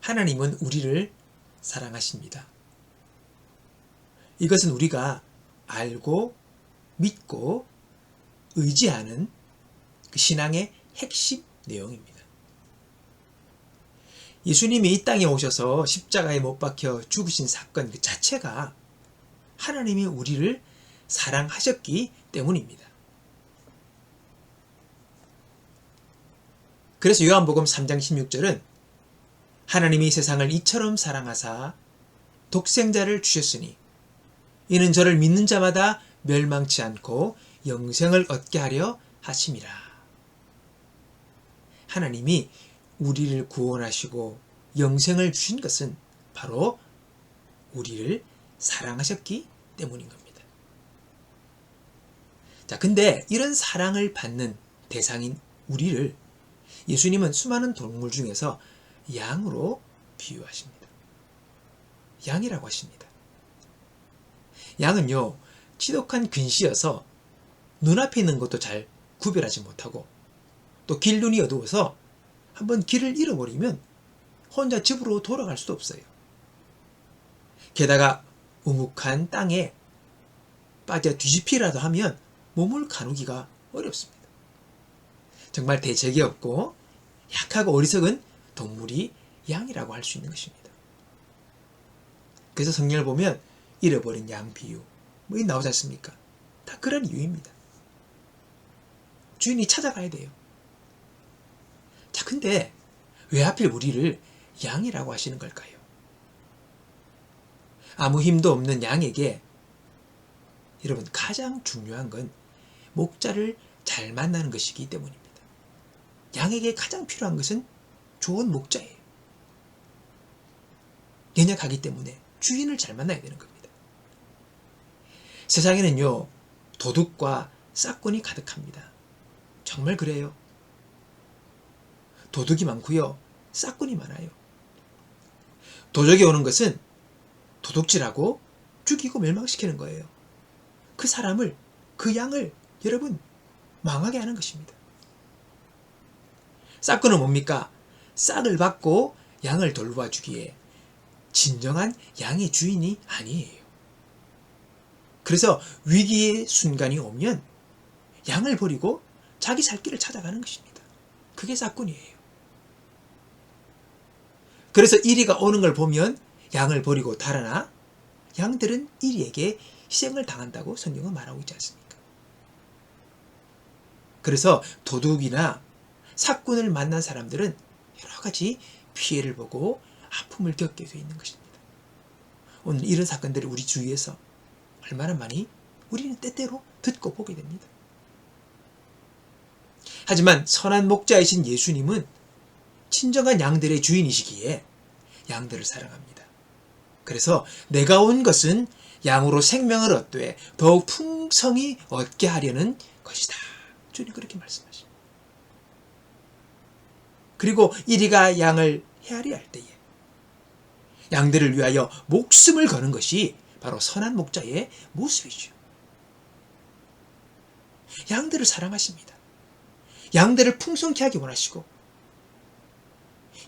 하나님은 우리를 사랑하십니다. 이것은 우리가 알고 믿고 의지하는 그 신앙의 핵심 내용입니다. 예수님이 이 땅에 오셔서 십자가에 못 박혀 죽으신 사건 그 자체가 하나님이 우리를 사랑하셨기 때문입니다. 그래서 요한복음 3장 16절은 하나님이 세상을 이처럼 사랑하사 독생자를 주셨으니 이는 저를 믿는 자마다 멸망치 않고 영생을 얻게 하려 하심이라. 하나님이 우리를 구원하시고 영생을 주신 것은 바로 우리를 사랑하셨기 때문인 겁니다. 자, 근데 이런 사랑을 받는 대상인 우리를 예수님은 수많은 동물 중에서 양으로 비유하십니다. 양이라고 하십니다. 양은요, 지독한 근시여서 눈앞에 있는 것도 잘 구별하지 못하고 또 길눈이 어두워서 한번 길을 잃어버리면 혼자 집으로 돌아갈 수도 없어요. 게다가 우묵한 땅에 빠져 뒤집히라도 하면 몸을 가누기가 어렵습니다. 정말 대책이 없고 약하고 어리석은 동물이 양이라고 할 수 있는 것입니다. 그래서 성경을 보면 잃어버린 양 비유 뭐 이 나오지 않습니까? 다 그런 이유입니다. 주인이 찾아가야 돼요. 자, 근데 왜 하필 우리를 양이라고 하시는 걸까요? 아무 힘도 없는 양에게 여러분 가장 중요한 건 목자를 잘 만나는 것이기 때문입니다. 양에게 가장 필요한 것은 좋은 목자예요. 연약하기 때문에 주인을 잘 만나야 되는 겁니다. 세상에는요, 도둑과 싹꾼이 가득합니다. 정말 그래요. 도둑이 많고요, 싹꾼이 많아요. 도적이 오는 것은 도둑질하고 죽이고 멸망시키는 거예요. 그 사람을, 그 양을 여러분 망하게 하는 것입니다. 싹꾼은 뭡니까? 싹을 받고 양을 돌봐주기에 진정한 양의 주인이 아니에요. 그래서 위기의 순간이 오면 양을 버리고 자기 살 길을 찾아가는 것입니다. 그게 싹꾼이에요. 그래서 이리가 오는 걸 보면 양을 버리고 달아나 양들은 이리에게 희생을 당한다고 성경은 말하고 있지 않습니까? 그래서 도둑이나 사꾼을 만난 사람들은 여러 가지 피해를 보고 아픔을 겪게 되어 있는 것입니다. 오늘 이런 사건들이 우리 주위에서 얼마나 많이 우리는 때때로 듣고 보게 됩니다. 하지만 선한 목자이신 예수님은 친정한 양들의 주인이시기에 양들을 사랑합니다. 그래서 내가 온 것은 양으로 생명을 얻되 더욱 풍성히 얻게 하려는 것이다. 주님 그렇게 말씀하십니다. 그리고 이리가 양을 헤아려 할 때에 양들을 위하여 목숨을 거는 것이 바로 선한 목자의 모습이죠. 양들을 사랑하십니다. 양들을 풍성케 하기 원하시고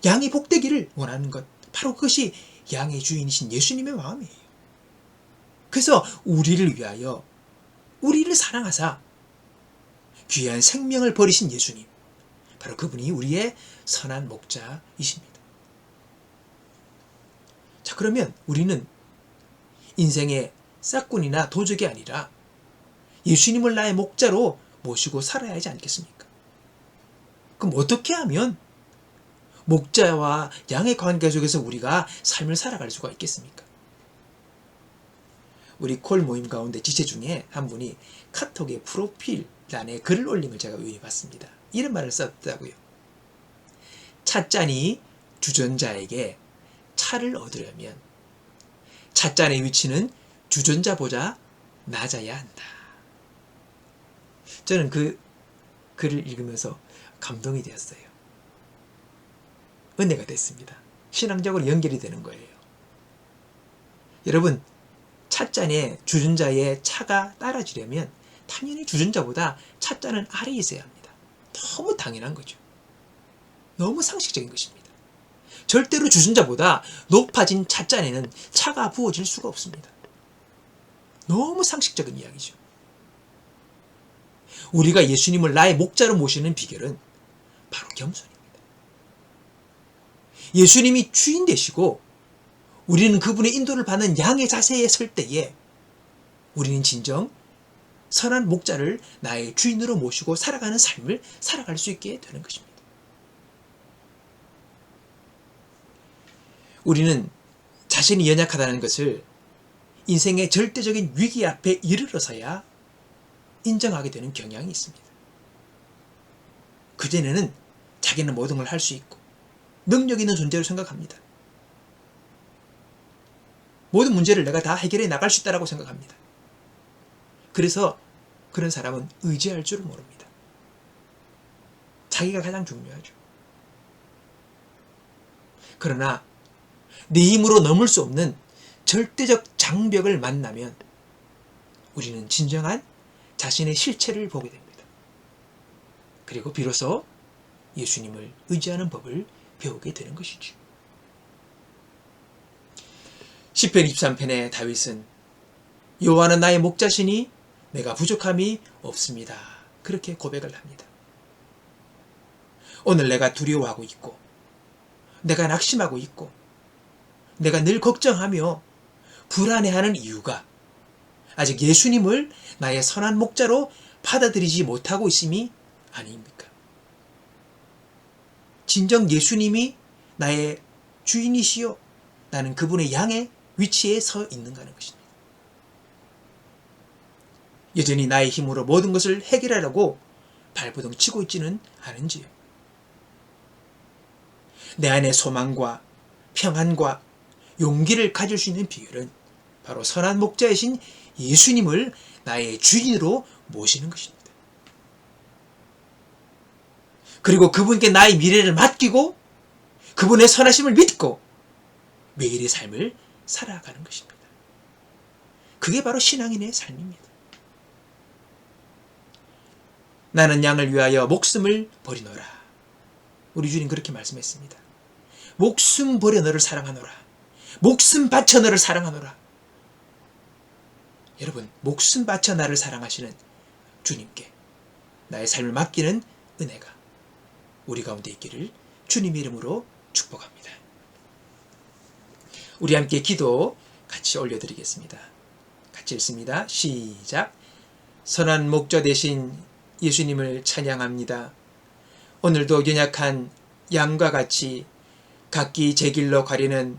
양이 복되기를 원하는 것 바로 그것이 양의 주인이신 예수님의 마음이에요. 그래서 우리를 위하여 우리를 사랑하사 귀한 생명을 버리신 예수님 바로 그분이 우리의 선한 목자이십니다. 자 그러면 우리는 인생의 싹꾼이나 도적이 아니라 예수님을 나의 목자로 모시고 살아야 하지 않겠습니까? 그럼 어떻게 하면 목자와 양의 관계 속에서 우리가 삶을 살아갈 수가 있겠습니까? 우리 콜 모임 가운데 지체 중에 한 분이 카톡의 프로필란에 글을 올린 걸 제가 우연히 봤습니다. 이런 말을 썼다고요. 찻잔이 주전자에게 차를 얻으려면 찻잔의 위치는 주전자보다 낮아야 한다. 저는 그 글을 읽으면서 감동이 되었어요. 은혜가 됐습니다. 신앙적으로 연결이 되는 거예요. 여러분, 찻잔에 주전자의 차가 따라지려면 당연히 주전자보다 찻잔은 아래에 있어야 합니다. 너무 당연한 거죠. 너무 상식적인 것입니다. 절대로 주전자보다 높아진 찻잔에는 차가 부어질 수가 없습니다. 너무 상식적인 이야기죠. 우리가 예수님을 나의 목자로 모시는 비결은 바로 겸손입니다. 예수님이 주인 되시고 우리는 그분의 인도를 받는 양의 자세에 설 때에 우리는 진정 선한 목자를 나의 주인으로 모시고 살아가는 삶을 살아갈 수 있게 되는 것입니다. 우리는 자신이 연약하다는 것을 인생의 절대적인 위기 앞에 이르러서야 인정하게 되는 경향이 있습니다. 그전에는 자기는 모든 걸 할 수 있고 능력 있는 존재로 생각합니다. 모든 문제를 내가 다 해결해 나갈 수 있다고 생각합니다. 그래서 그런 사람은 의지할 줄을 모릅니다. 자기가 가장 중요하죠. 그러나 내 힘으로 넘을 수 없는 절대적 장벽을 만나면 우리는 진정한 자신의 실체를 보게 됩니다. 그리고 비로소 예수님을 의지하는 법을 배우게 되는 것이죠. 10편 23편의 다윗은 여호와는 나의 목자시니 내가 부족함이 없습니다. 그렇게 고백을 합니다. 오늘 내가 두려워하고 있고 내가 낙심하고 있고 내가 늘 걱정하며 불안해하는 이유가 아직 예수님을 나의 선한 목자로 받아들이지 못하고 있음이 아닙니까? 진정 예수님이 나의 주인이시요. 나는 그분의 양의 위치에 서 있는가는 것입니다. 여전히 나의 힘으로 모든 것을 해결하려고 발버둥 치고 있지는 않은지요. 내 안에 소망과 평안과 용기를 가질 수 있는 비결은 바로 선한 목자이신 예수님을 나의 주인으로 모시는 것입니다. 그리고 그분께 나의 미래를 맡기고 그분의 선하심을 믿고 매일의 삶을 살아가는 것입니다. 그게 바로 신앙인의 삶입니다. 나는 양을 위하여 목숨을 버리노라. 우리 주님 그렇게 말씀했습니다. 목숨 버려 너를 사랑하노라. 목숨 바쳐 너를 사랑하노라. 여러분, 목숨 바쳐 나를 사랑하시는 주님께 나의 삶을 맡기는 은혜가 우리 가운데 있기를 주님 이름으로 축복합니다. 우리 함께 기도 같이 올려드리겠습니다. 같이 읽습니다. 시작. 선한 목자 대신 예수님을 찬양합니다. 오늘도 연약한 양과 같이 각기 제 길로 가리는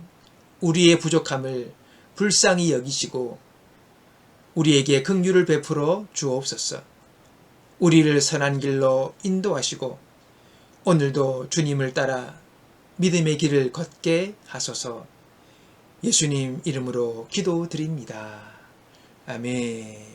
우리의 부족함을 불쌍히 여기시고 우리에게 긍휼을 베풀어 주옵소서. 우리를 선한 길로 인도하시고 오늘도 주님을 따라 믿음의 길을 걷게 하소서. 예수님 이름으로 기도드립니다. 아멘.